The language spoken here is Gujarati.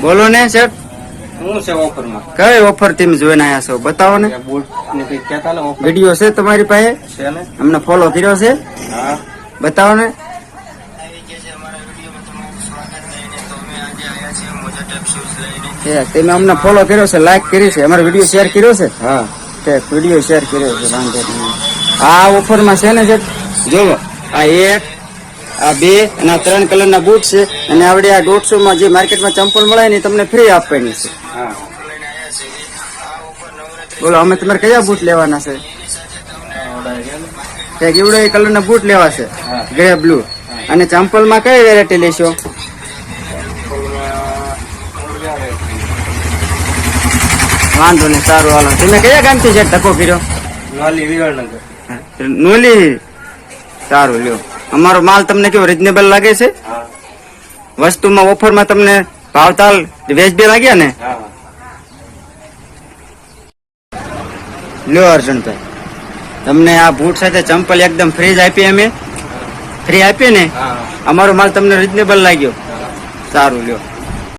બોલો ને સર શું છે ઓફરમાં? કઈ ઓફર તમે જોઈને આવ્યા છો? બતાવો ને. વીડિયો છે તમારી પાસે? અમને ફોલો કર્યો છે? બતાવો ને. તમે અમને ફોલો કર્યો છે લાઈક કરી છે અમારો વીડિયો શેર કર્યો છે? હા. તે વીડિયો શેર કર્યો છે વાંધો આ ઓફરમાં છે ને જે આ એક આ બે અને આ ત્રણ કલરના બૂટ છે. અને આવડે આ દોઢસો માં જે માર્કેટમાં ચંપલ મળે ને તમને ફ્રી આપવાની છે. બોલો અમે તમારે કયા બૂટ લેવાના છે? તે એવડો એ કલરના બૂટ લેવા છે? ગ્રે બ્લુ અને ચંપલમાં કઈ વેરાયટી લેશો? વાંધો નહીં સારું હાલો. તમે કયા ગામથી છે? ટકો કર્યો નોલી વિરળનગર નોલી. સારું લ્યો. અમારો માલ તમને કેવો રિઝનેબલ લાગે છે? વસ્તુમાં ઓફરમાં તમને ભાવતાલ વેચબે લાગ્યા ને? લ્યો અર્જુનભાઈ તમને આ બૂટ સાથે ચંપલ એકદમ ફ્રી જ આપી અમે. ફ્રી આપીએ ને? અમારો માલ તમને રિઝનેબલ લાગ્યો. સારું લ્યો.